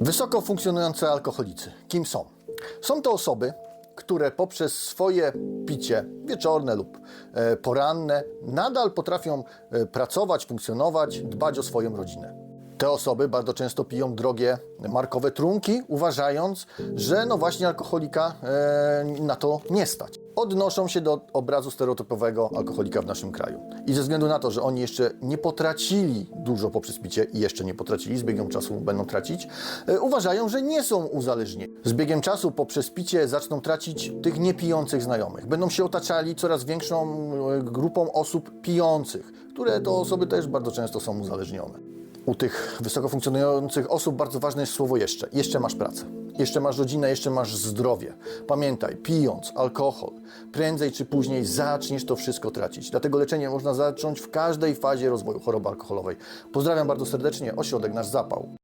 Wysoko funkcjonujące alkoholicy. Kim są? Są to osoby, które poprzez swoje picie wieczorne lub e, poranne nadal potrafią e, pracować, funkcjonować, dbać o swoją rodzinę. Te osoby bardzo często piją drogie, markowe trunki, uważając, że no właśnie alkoholika e, na to nie stać. Odnoszą się do obrazu stereotypowego alkoholika w naszym kraju. I ze względu na to, że oni jeszcze nie potracili dużo poprzez picie i jeszcze nie potracili, z biegiem czasu będą tracić, e, uważają, że nie są uzależnieni. Z biegiem czasu poprzez picie zaczną tracić tych niepijących znajomych. Będą się otaczali coraz większą e, grupą osób pijących, które to osoby też bardzo często są uzależnione. U tych wysoko funkcjonujących osób bardzo ważne jest słowo jeszcze. Jeszcze masz pracę. Jeszcze masz rodzinę, jeszcze masz zdrowie. Pamiętaj, pijąc alkohol, prędzej czy później zaczniesz to wszystko tracić. Dlatego leczenie można zacząć w każdej fazie rozwoju choroby alkoholowej. Pozdrawiam bardzo serdecznie, ośrodek Nasz Zapał.